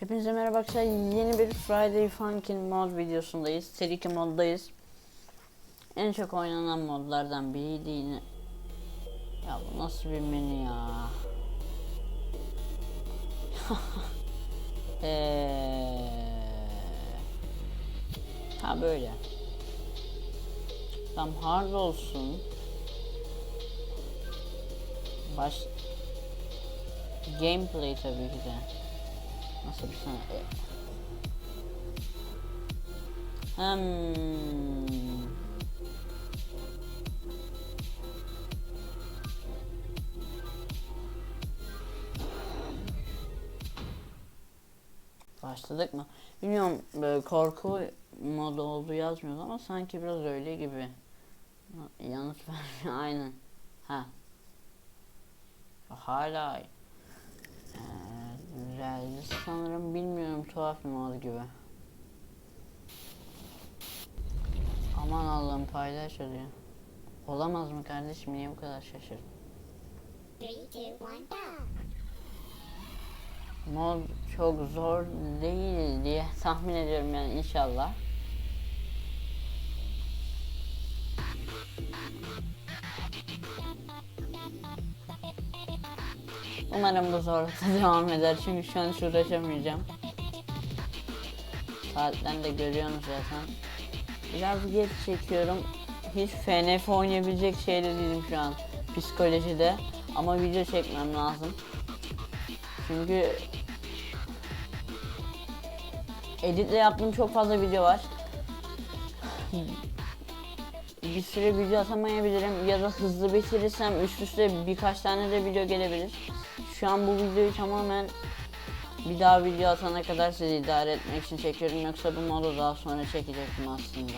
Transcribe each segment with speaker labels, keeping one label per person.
Speaker 1: Hepinize merhaba arkadaşlar. Yeni bir Friday Funkin mod videosundayız. Seri 2 moddayız. En çok oynanan modlardan biriydi yine. Ya bu nasıl bir menü ya? Eee... Ha böyle. Tam hard olsun. Baş... Gameplay tabii ki de. Nasıl bir sana... e- Hmm. Başladık mı? Bilmiyorum böyle korku modu oldu yazmıyor ama sanki biraz öyle gibi. Yanlış vermiyor aynen. Ha. Hala realist sanırım bilmiyorum tuhaf bir mod gibi. Aman Allah'ım paylaş diyor. Olamaz mı kardeşim niye bu kadar şaşırdın? Mod çok zor değil diye tahmin ediyorum yani inşallah. Umarım bu zorlukta devam eder çünkü şu an hiç uğraşamayacağım. Saatten de görüyorsunuz zaten. Biraz geç çekiyorum. Hiç FNF oynayabilecek şeyde değilim şu an psikolojide. Ama video çekmem lazım. Çünkü editle yaptığım çok fazla video var. Bir süre video atamayabilirim ya da hızlı bitirirsem üst üste birkaç tane de video gelebilir. Şu an bu videoyu tamamen bir daha video atana kadar sizi idare etmek için çekiyorum yoksa bu modu daha sonra çekecektim aslında.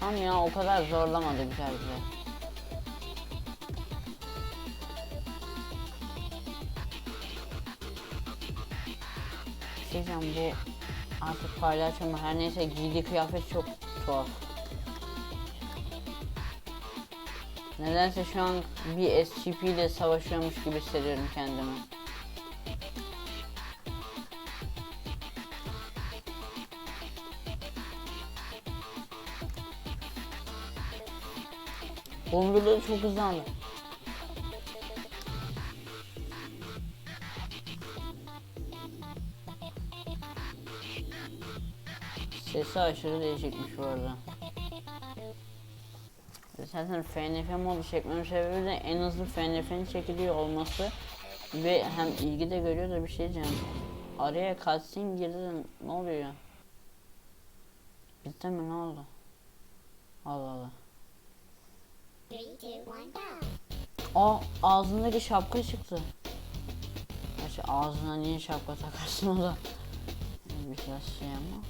Speaker 1: Tam ya o kadar zorlamadı güzel güzel. Şey bu artık paylaşım her neyse giydiği kıyafet çok tuhaf. Nedense şu an bir SCP ile savaşıyormuş gibi hissediyorum kendimi. Omurları çok hızlandı. Sesi aşırı değişikmiş bu arada. Zaten FNF modu çekmemin sebebi de en hızlı FNF'nin çekiliyor olması ve hem ilgi de görüyor da bir şey diyeceğim. Araya cutscene girdi ne oluyor ya? Bitti mi ne oldu? Allah Allah. Aa ağzındaki şapka çıktı. Gerçi ağzına niye şapka takarsın o da biraz şey ama.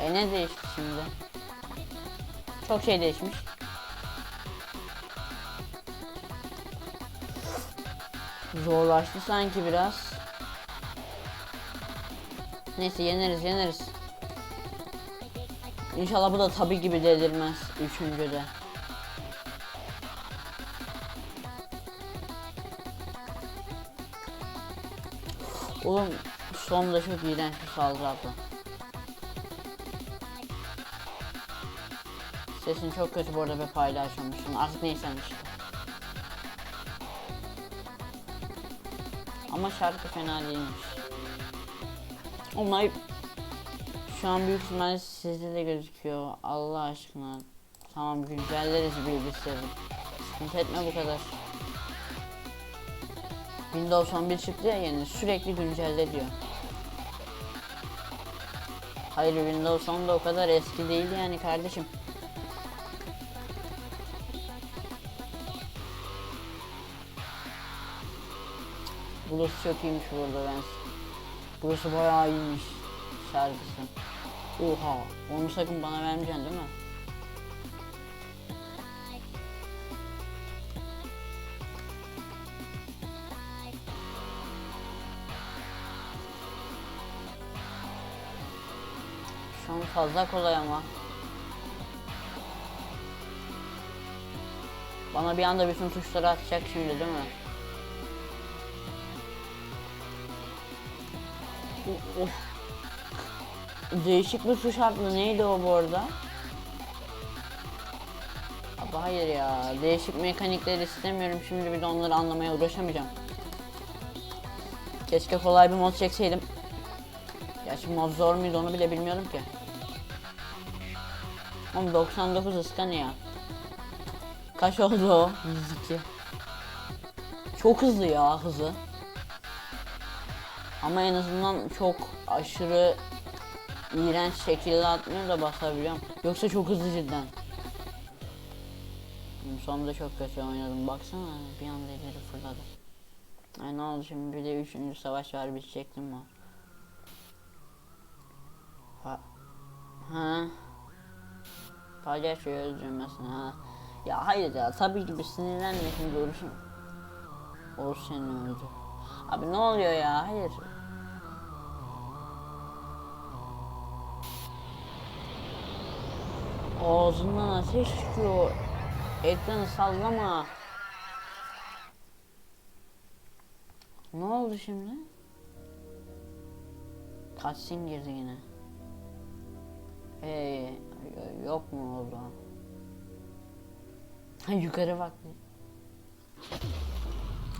Speaker 1: E ne değişti şimdi? Çok şey değişmiş. Zorlaştı sanki biraz. Neyse yeneriz yeneriz. İnşallah bu da tabi gibi delirmez üçüncüde. Oğlum sonunda çok iğrenç bir saldırı attı. Sesin çok kötü bu arada ve paylaşmışım. Artık neyse işte. Ama şarkı fena değilmiş. Onlar şu an büyük ihtimalle sizde de gözüküyor. Allah aşkına. Tamam güncelleriz bilgisayarı. Sıkıntı etme bu kadar. Windows 11 çıktı ya yeni sürekli güncelle diyor. Hayır Windows 10 da o kadar eski değil yani kardeşim. Burası çok iyiymiş burada ben. Burası bayağı iyiymiş şarkısı. Oha onu sakın bana vermeyeceksin değil mi? Şu an fazla kolay ama. Bana bir anda bütün tuşları atacak şimdi değil mi? Değişik bir tuş attı. Neydi o bu arada? Abi hayır ya. Değişik mekanikleri istemiyorum. Şimdi bir de onları anlamaya uğraşamayacağım. Keşke kolay bir mod çekseydim. Gerçi mod zor muydu onu bile bilmiyorum ki. Oğlum 99 ıska ne ya? Kaç oldu o? 102. Çok hızlı ya hızı. Ama en azından çok aşırı iğrenç şekilde atmıyor da basabiliyorum. Yoksa çok hızlı cidden. Sonunda çok kötü oynadım. Baksana bir anda ileri fırladı. Ay ne oldu şimdi bir de 3. savaş var bitecektim mi? Ha. Ha. Palyaçoyu öldürmesin ha. Ya hayır ya tabii ki bir sinirlenme şimdi Uğur'un. Uğur seni öldü. Abi ne oluyor ya hayır. Ağzından ateş çıkıyor. Ekranı sallama. Ne oldu şimdi? Cutscene girdi yine. Ee, yok mu oldu? Yukarı bak.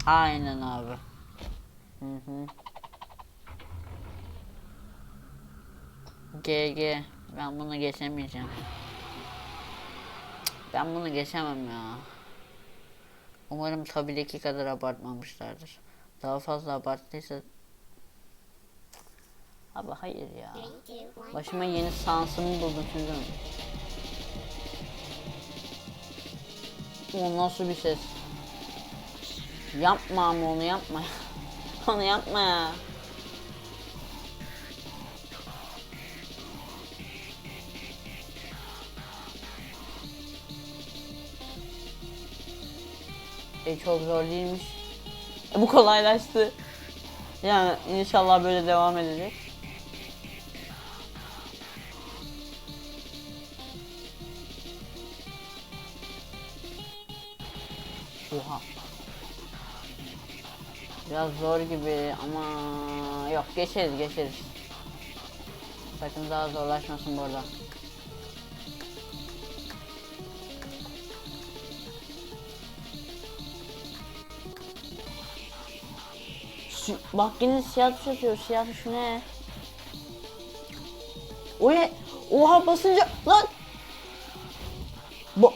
Speaker 1: Aynen abi. GG. Ben bunu geçemeyeceğim. Ben bunu geçemem ya. Umarım tabideki kadar abartmamışlardır. Daha fazla abarttıysa... Abi hayır ya. Başıma yeni sansımı buldum şimdi. O nasıl bir ses? Yapma ama onu yapma. onu yapma ya. E çok zor değilmiş. E, bu kolaylaştı. Yani inşallah böyle devam edecek. Oha. Biraz zor gibi ama yok geçeriz geçeriz. Sakın daha zorlaşmasın bu arada. Bak yine siyah tuş atıyor. Siyah tuş ne? O ne? Oha basınca lan Ba-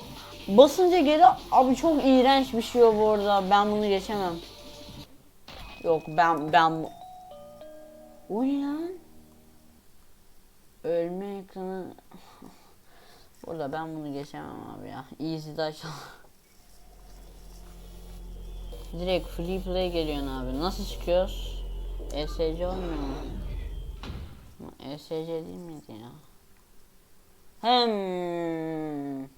Speaker 1: basınca geri abi çok iğrenç bir şey o bu arada. Ben bunu geçemem. Yok ben ben O ne lan? Ölme ekranı. Burada ben bunu geçemem abi ya. Easy'de açalım. Direkt free play geliyorsun abi. Nasıl çıkıyoruz? ESC olmuyor mu? ESC değil miydi ya? Hem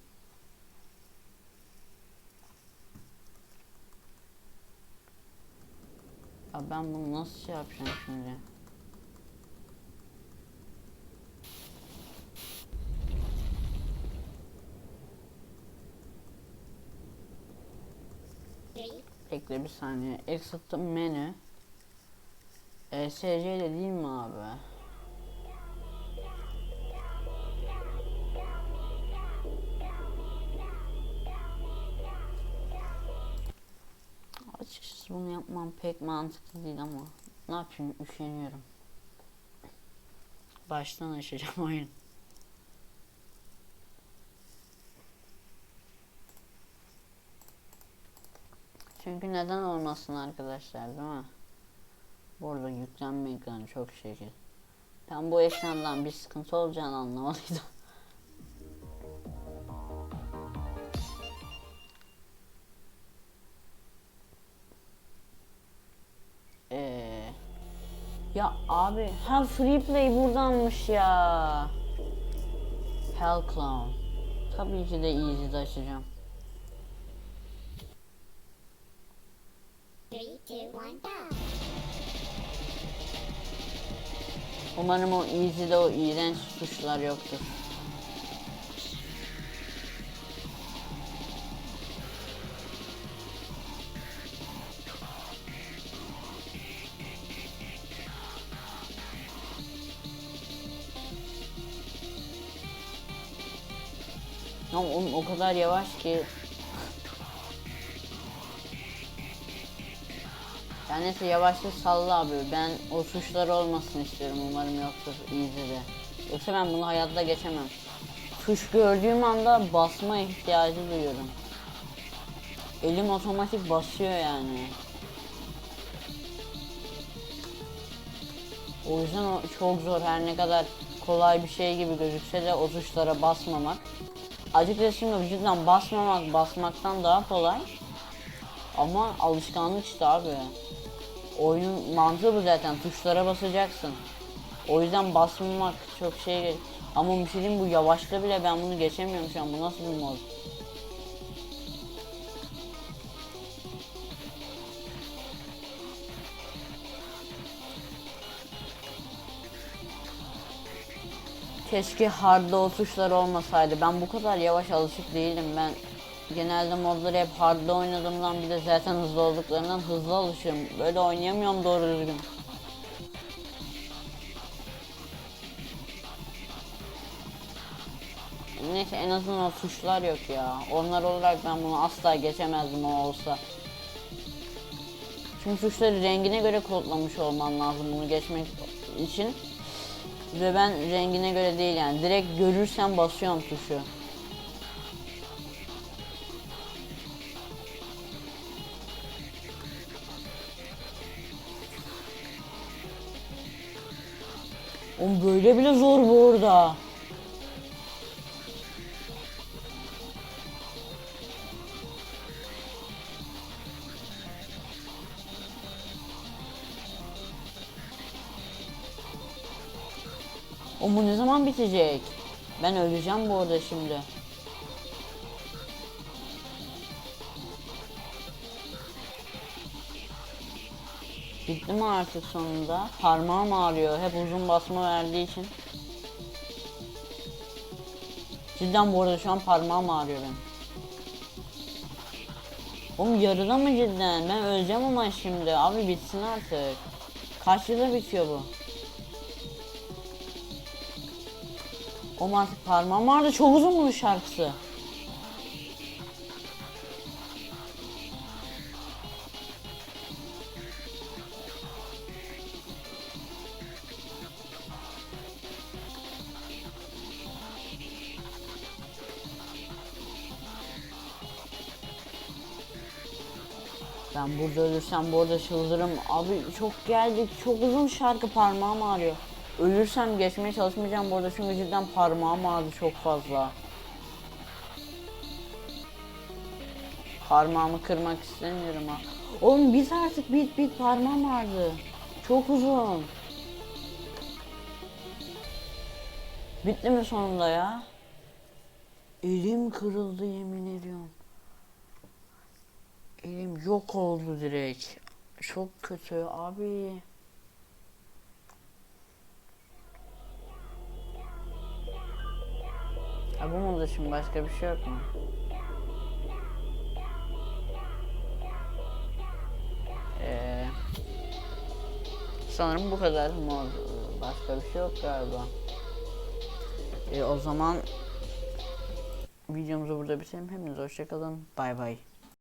Speaker 1: Ya ben bunu nasıl şey yapacağım şimdi? Bekle bir saniye. Exit menü. ESC ile değil mi abi? Yapmam pek mantıklı değil ama ne yapayım üşeniyorum. Baştan açacağım oyun. Çünkü neden olmasın arkadaşlar değil mi? Bu arada yüklenme ekranı çok şekil. Ben bu ekrandan bir sıkıntı olacağını anlamalıydım. Abi ha free play buradanmış ya. Hell Clown. Tabii ki de easy'de açacağım.
Speaker 2: three, two, one, go.
Speaker 1: Umarım o easy'de o iğrenç tuşlar yoktur. Tamam oğlum o kadar yavaş ki. Ya neyse yavaşlık salla abi. Ben o tuşlar olmasın istiyorum. Umarım yoktur de. Yoksa ben bunu hayatta geçemem. Tuş gördüğüm anda basma ihtiyacı duyuyorum. Elim otomatik basıyor yani. O yüzden o çok zor her ne kadar kolay bir şey gibi gözükse de o tuşlara basmamak. Açıkçası şimdi cidden basmamak basmaktan daha kolay. Ama alışkanlık işte abi. Oyunun mantığı bu zaten tuşlara basacaksın. O yüzden basmamak çok şey Ama bir şey diyeyim, bu yavaşta bile ben bunu geçemiyorum şu an. Bu nasıl bir mod? Keşke hardda o tuşlar olmasaydı. Ben bu kadar yavaş alışık değilim. Ben genelde modları hep hardda oynadığımdan bir de zaten hızlı olduklarından hızlı alışıyorum. Böyle oynayamıyorum doğru düzgün. Neyse en azından o tuşlar yok ya. Onlar olarak ben bunu asla geçemezdim o olsa. Çünkü tuşları rengine göre kodlamış olman lazım bunu geçmek için. Ve ben rengine göre değil yani. Direkt görürsem basıyorum tuşu. Oğlum böyle bile zor bu arada. Zaman bitecek? Ben öleceğim bu arada şimdi. Bitti mi artık sonunda? Parmağım ağrıyor. Hep uzun basma verdiği için. Cidden bu arada şu an parmağım ağrıyor benim. Oğlum yarıda mı cidden? Ben öleceğim ama şimdi. Abi bitsin artık. Kaç yılda bitiyor bu? Artık parmağım vardı. Çok uzun bunun şarkısı. Ben burada ölürsem bu arada çıldırırım. Abi çok geldik. Çok uzun şarkı parmağım ağrıyor. Ölürsem geçmeye çalışmayacağım bu arada çünkü cidden parmağım ağrıdı çok fazla. Parmağımı kırmak istemiyorum ha. Oğlum bit artık bit bit parmağım ağrıdı. Çok uzun. Bitti mi sonunda ya? Elim kırıldı yemin ediyorum. Elim yok oldu direkt. Çok kötü abi. Ha bu mu da şimdi başka bir şey yok mu? Ee, sanırım bu kadar mor. Başka bir şey yok galiba. Ee, o zaman videomuzu burada bitirelim. Hepinize hoşçakalın. Bay bay.